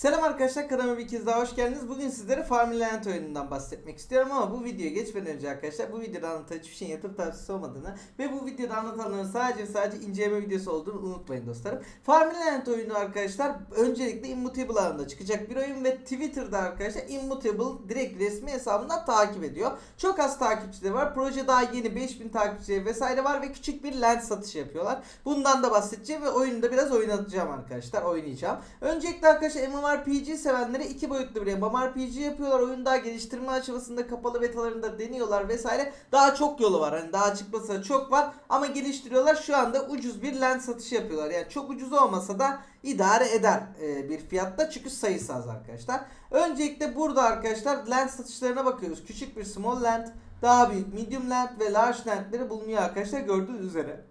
Selam arkadaşlar kanalıma bir kez daha hoş geldiniz. Bugün sizlere Farmland oyunundan bahsetmek istiyorum ama bu videoya geçmeden önce arkadaşlar bu videoda anlatan hiçbir şeyin yatırım tavsiyesi olmadığını ve bu videoda anlatanların sadece sadece inceleme videosu olduğunu unutmayın dostlarım. Farmland oyunu arkadaşlar öncelikle Immutable ağında çıkacak bir oyun ve Twitter'da arkadaşlar Immutable direkt resmi hesabından takip ediyor. Çok az takipçileri var. Proje daha yeni 5000 takipçileri vesaire var ve küçük bir lens satışı yapıyorlar. Bundan da bahsedeceğim ve oyunda biraz oynatacağım arkadaşlar. Oynayacağım. Öncelikle arkadaşlar MMORPG sevenlere iki boyutlu bir MMORPG yapıyorlar. Oyun daha geliştirme aşamasında kapalı betalarında deniyorlar vesaire. Daha çok yolu var. Hani daha çıkmasına çok var ama geliştiriyorlar. Şu anda ucuz bir lens satışı yapıyorlar. Yani çok ucuz olmasa da idare eder e, bir fiyatta çünkü sayısı az arkadaşlar. Öncelikle burada arkadaşlar lens satışlarına bakıyoruz. Küçük bir small lens, daha büyük medium lens ve large lensleri bulunuyor arkadaşlar gördüğünüz üzere.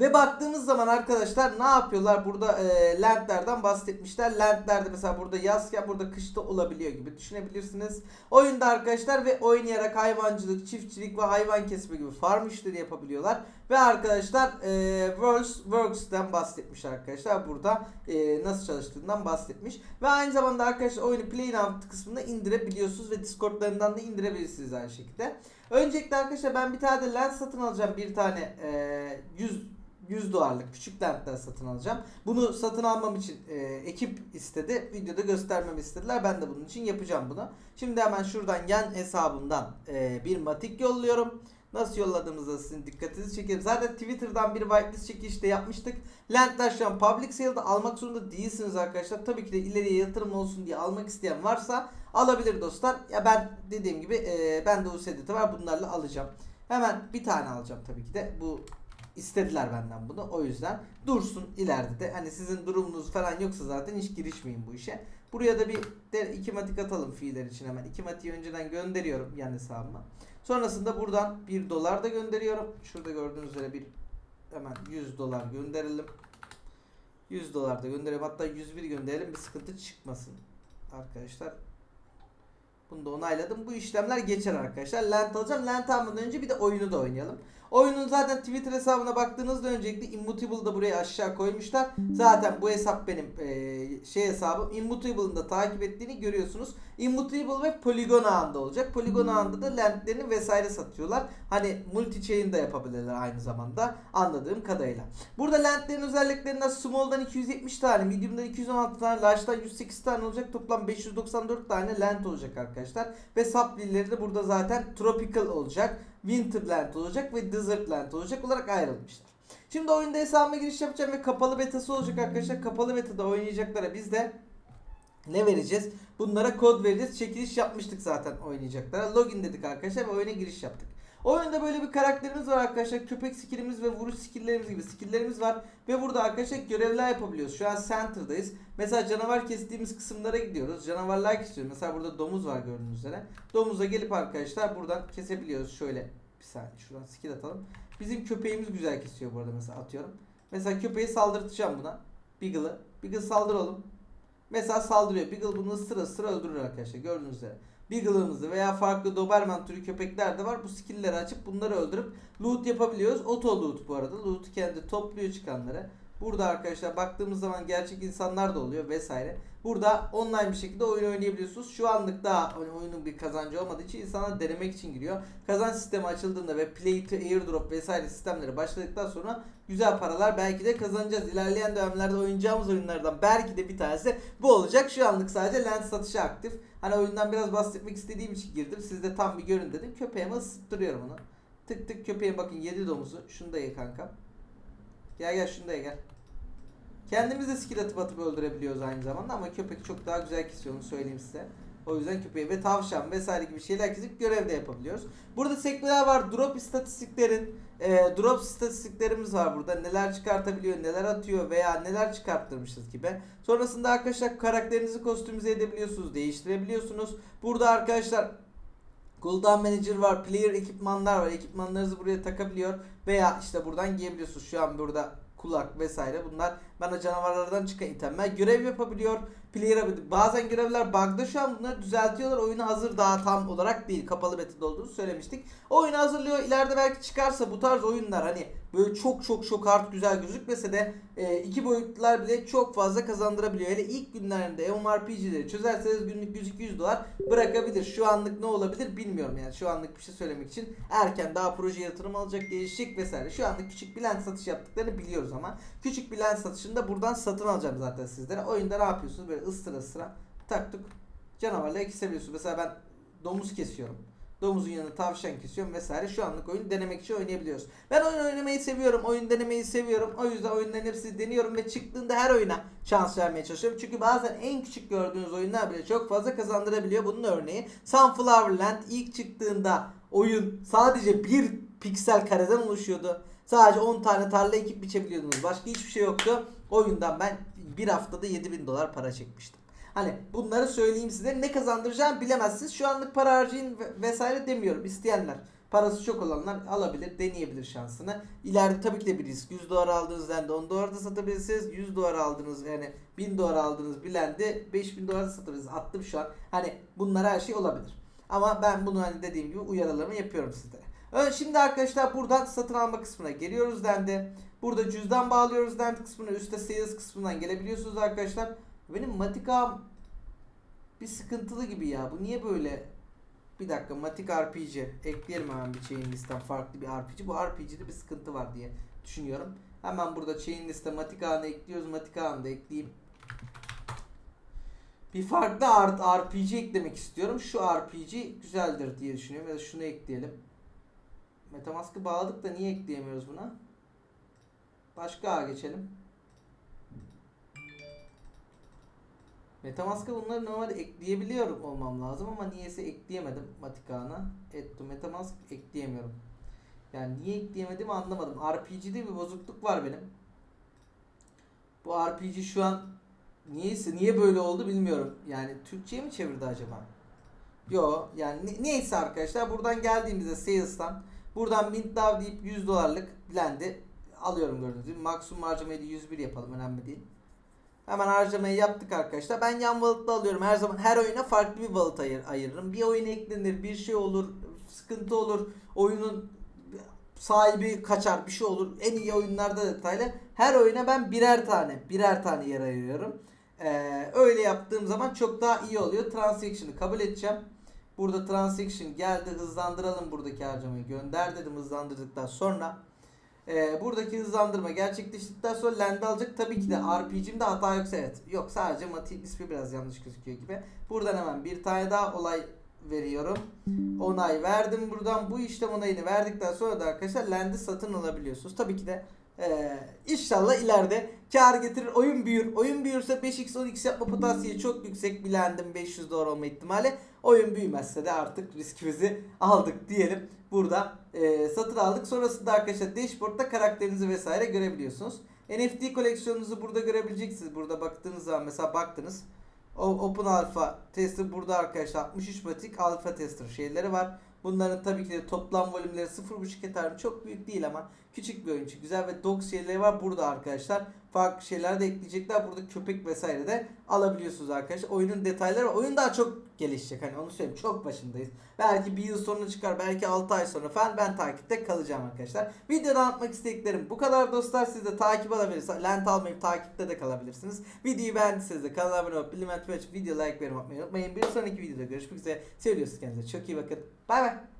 Ve baktığımız zaman arkadaşlar ne yapıyorlar? Burada e, lentlerden bahsetmişler. Lentlerde mesela burada yazken burada kışta olabiliyor gibi düşünebilirsiniz. Oyunda arkadaşlar ve oynayarak hayvancılık, çiftçilik ve hayvan kesme gibi farm işleri yapabiliyorlar. Ve arkadaşlar e, Works, Works'ten bahsetmiş arkadaşlar. Burada e, nasıl çalıştığından bahsetmiş. Ve aynı zamanda arkadaşlar oyunu Play Now kısmında indirebiliyorsunuz ve Discord'larından da indirebilirsiniz aynı şekilde. Öncelikle arkadaşlar ben bir tane de lens satın alacağım. Bir tane e, 100 100 dolarlık küçük lentler satın alacağım. Bunu satın almam için e, ekip istedi. Videoda göstermemi istediler. Ben de bunun için yapacağım bunu. Şimdi hemen şuradan yan hesabımdan e, bir matik yolluyorum. Nasıl yolladığımızda sizin dikkatinizi çekerim. Zaten Twitter'dan bir whitelist çekişte yapmıştık. Lentler şu an public sale'da almak zorunda değilsiniz arkadaşlar. Tabii ki de ileriye yatırım olsun diye almak isteyen varsa alabilir dostlar. Ya ben dediğim gibi e, ben de USDT var bunlarla alacağım. Hemen bir tane alacağım tabii ki de. Bu istediler benden bunu. O yüzden dursun ileride de. Hani sizin durumunuz falan yoksa zaten hiç girişmeyin bu işe. Buraya da bir de iki matik atalım fiiller için hemen. İki matiği önceden gönderiyorum yan hesabıma. Sonrasında buradan 1 dolar da gönderiyorum. Şurada gördüğünüz üzere bir hemen 100 dolar gönderelim. 100 dolar da gönderelim. Hatta 101 gönderelim bir sıkıntı çıkmasın. Arkadaşlar bunu da onayladım. Bu işlemler geçer arkadaşlar. Lent alacağım. Lent almadan önce bir de oyunu da oynayalım. Oyunun zaten Twitter hesabına baktığınızda öncelikle Immutable'ı da buraya aşağı koymuşlar. Zaten bu hesap benim eee, şey hesabım. Immutable'ın da takip ettiğini görüyorsunuz. Immutable ve Polygon ağında olacak. Polygon ağında da lentlerini vesaire satıyorlar. Hani multi chain de yapabilirler aynı zamanda anladığım kadarıyla. Burada lentlerin özelliklerinden small'dan 270 tane, medium'dan 216 tane, large'dan 108 tane olacak. Toplam 594 tane lent olacak arkadaşlar. Ve supply'leri de burada zaten tropical olacak. Winterland olacak ve Desertland olacak olarak ayrılmışlar. Şimdi oyunda hesabıma giriş yapacağım ve kapalı betası olacak arkadaşlar. Kapalı betada oynayacaklara biz de ne vereceğiz? Bunlara kod vereceğiz. Çekiliş yapmıştık zaten oynayacaklara. Login dedik arkadaşlar ve oyuna giriş yaptık. Oyunda böyle bir karakterimiz var arkadaşlar. Köpek skillimiz ve vuruş skilllerimiz gibi skilllerimiz var. Ve burada arkadaşlar görevler yapabiliyoruz. Şu an center'dayız. Mesela canavar kestiğimiz kısımlara gidiyoruz. Canavarlar kesiyoruz. Mesela burada domuz var gördüğünüz üzere. Domuza gelip arkadaşlar buradan kesebiliyoruz. Şöyle bir saniye şuradan skill atalım. Bizim köpeğimiz güzel kesiyor bu arada mesela atıyorum. Mesela köpeği saldırtacağım buna. Beagle'ı. Beagle saldır oğlum. Mesela saldırıyor. Beagle bunu ısıra ısıra öldürür arkadaşlar. Gördüğünüz üzere. Beagle'ımızı veya farklı Doberman türü köpekler de var. Bu skill'leri açıp bunları öldürüp loot yapabiliyoruz. Auto loot bu arada. Loot kendi topluyor çıkanları. Burada arkadaşlar baktığımız zaman gerçek insanlar da oluyor vesaire. Burada online bir şekilde oyun oynayabiliyorsunuz. Şu anlık daha hani oyunun bir kazancı olmadığı için insanlar denemek için giriyor. Kazanç sistemi açıldığında ve play to airdrop vesaire sistemleri başladıktan sonra güzel paralar belki de kazanacağız. İlerleyen dönemlerde oynayacağımız oyunlardan belki de bir tanesi bu olacak. Şu anlık sadece lens satışı aktif. Hani oyundan biraz bahsetmek istediğim için girdim. Siz de tam bir görün dedim. Köpeğime ısıttırıyorum onu. Tık tık köpeğe bakın yedi domuzu. Şunu da ye kankam. Gel gel şunu da ye gel. Kendimiz de skill atıp atıp öldürebiliyoruz aynı zamanda ama köpek çok daha güzel kesiyor onu söyleyeyim size. O yüzden köpeği ve tavşan vesaire gibi şeyler kesip görev de yapabiliyoruz. Burada sekmeler var. Drop istatistiklerin, e, drop istatistiklerimiz var burada. Neler çıkartabiliyor, neler atıyor veya neler çıkarttırmışız gibi. Sonrasında arkadaşlar karakterinizi kostümize edebiliyorsunuz, değiştirebiliyorsunuz. Burada arkadaşlar Cooldown Manager var, player ekipmanlar var. Ekipmanlarınızı buraya takabiliyor veya işte buradan giyebiliyorsunuz. Şu an burada kulak vesaire bunlar bana canavarlardan çıkan itemler. Görev yapabiliyor. Player bazen görevler bug'da şu an bunları düzeltiyorlar. Oyunu hazır daha tam olarak değil. Kapalı beta'da olduğunu söylemiştik. Oyunu hazırlıyor. İleride belki çıkarsa bu tarz oyunlar hani böyle çok çok çok hard güzel gözükmese de e, iki boyutlular bile çok fazla kazandırabiliyor. Hele ilk günlerinde MMORPG'leri çözerseniz günlük 100-200 dolar bırakabilir. Şu anlık ne olabilir bilmiyorum yani. Şu anlık bir şey söylemek için erken daha proje yatırım alacak, gelişecek vesaire. Şu anlık küçük bir lens satış yaptıklarını biliyoruz ama küçük bir lens satışını da buradan satın alacağım zaten sizlere. Oyunda ne yapıyorsunuz? Böyle ıstıra ıstıra taktık canavarla kesebiliyorsunuz. Mesela ben domuz kesiyorum. Domuzun yanına tavşan kesiyorum vesaire. Şu anlık oyun denemek için oynayabiliyoruz. Ben oyun oynamayı seviyorum. Oyun denemeyi seviyorum. O yüzden oyunların hepsini deniyorum ve çıktığında her oyuna şans vermeye çalışıyorum. Çünkü bazen en küçük gördüğünüz oyunlar bile çok fazla kazandırabiliyor. Bunun örneği Sunflowerland ilk çıktığında oyun sadece bir piksel kareden oluşuyordu. Sadece 10 tane tarla ekip biçebiliyordunuz. Başka hiçbir şey yoktu. Oyundan ben bir haftada 7000 dolar para çekmiştim. Hani bunları söyleyeyim size ne kazandıracağım bilemezsiniz. Şu anlık para harcayın ve- vesaire demiyorum. İsteyenler parası çok olanlar alabilir, deneyebilir şansını. İleride tabii ki de bir risk. 100 dolar aldığınız lende 10 dolarda satabilirsiniz. 100 dolar aldığınız yani 1000 dolar aldığınız bir lende 5000 dolarda satabilirsiniz. Attım şu an. Hani bunlar her şey olabilir. Ama ben bunu hani dediğim gibi uyarılarımı yapıyorum sizlere. Ö- Şimdi arkadaşlar buradan satın alma kısmına geliyoruz dendi. Burada cüzdan bağlıyoruz dendi kısmına. Üstte sales kısmından gelebiliyorsunuz arkadaşlar. Benim Matika'm bir sıkıntılı gibi ya. Bu niye böyle? Bir dakika Matik RPG. Ekleyelim hemen bir chain listten farklı bir RPG. Bu RPG'de bir sıkıntı var diye düşünüyorum. Hemen burada chain liste Matik ağını ekliyoruz. Matik ağını da ekleyeyim. Bir farklı art RPG eklemek istiyorum. Şu RPG güzeldir diye düşünüyorum. Ya da şunu ekleyelim. Metamask'ı bağladık da niye ekleyemiyoruz buna? Başka ağa geçelim. Metamask'a bunları normalde ekleyebiliyorum olmam lazım ama niyeyse ekleyemedim Matika'na. Etto Metamask ekleyemiyorum. Yani niye ekleyemedim anlamadım. RPG'de bir bozukluk var benim. Bu RPG şu an niyeyse niye böyle oldu bilmiyorum. Yani Türkçe'ye mi çevirdi acaba? Yo yani ne- neyse arkadaşlar buradan geldiğimizde sales'tan buradan mint down deyip 100 dolarlık blendi alıyorum gördüğünüz gibi. Maksimum harcamayı da 101 yapalım önemli değil. Hemen harcamayı yaptık arkadaşlar. Ben yan valıtlı alıyorum. Her zaman her oyuna farklı bir valıt ayır, ayırırım. Bir oyun eklenir, bir şey olur, sıkıntı olur. Oyunun sahibi kaçar, bir şey olur. En iyi oyunlarda detaylı. Her oyuna ben birer tane, birer tane yer ayırıyorum. Ee, öyle yaptığım zaman çok daha iyi oluyor. Transaction'ı kabul edeceğim. Burada transaction geldi. Hızlandıralım buradaki harcamayı. Gönder dedim hızlandırdıktan sonra. Ee, buradaki hızlandırma gerçekleştikten sonra land alacak. Tabii ki de RPG'mde hata yoksa evet. Yok sadece Mati ismi biraz yanlış gözüküyor gibi. Buradan hemen bir tane daha olay veriyorum. Onay verdim buradan. Bu işlem onayını verdikten sonra da arkadaşlar land'i satın alabiliyorsunuz. Tabii ki de ee, inşallah ileride kar getirir. Oyun büyür. Oyun büyürse 5x 10x yapma potansiyeli çok yüksek. Bir land'in 500 dolar olma ihtimali. Oyun büyümezse de artık riskimizi aldık diyelim. Burada e, satın aldık. Sonrasında arkadaşlar dashboard'da karakterinizi vesaire görebiliyorsunuz. NFT koleksiyonunuzu burada görebileceksiniz. Burada baktığınız zaman mesela baktınız. O Open Alpha Tester burada arkadaşlar 63 batik Alpha Tester şeyleri var. Bunların tabii ki de toplam volümleri 0.5 Ethereum çok büyük değil ama küçük bir oyuncu. Güzel ve dog şeyleri var burada arkadaşlar. Farklı şeyler de ekleyecekler. Burada köpek vesaire de alabiliyorsunuz arkadaşlar. Oyunun detayları oyun daha çok gelişecek. Hani onu söyleyeyim. Çok başındayız. Belki bir yıl sonra çıkar. Belki 6 ay sonra falan ben takipte kalacağım arkadaşlar. Videoda anlatmak istediklerim bu kadar dostlar. Siz de takip alabilirsiniz. Lent almayıp takipte de kalabilirsiniz. Videoyu beğendiyseniz de kanala abone olup bildirim açmayı, video like vermeyi unutmayın. Bir sonraki videoda görüşmek üzere. Seviyorsunuz kendinize. Çok iyi bakın. Bay bay.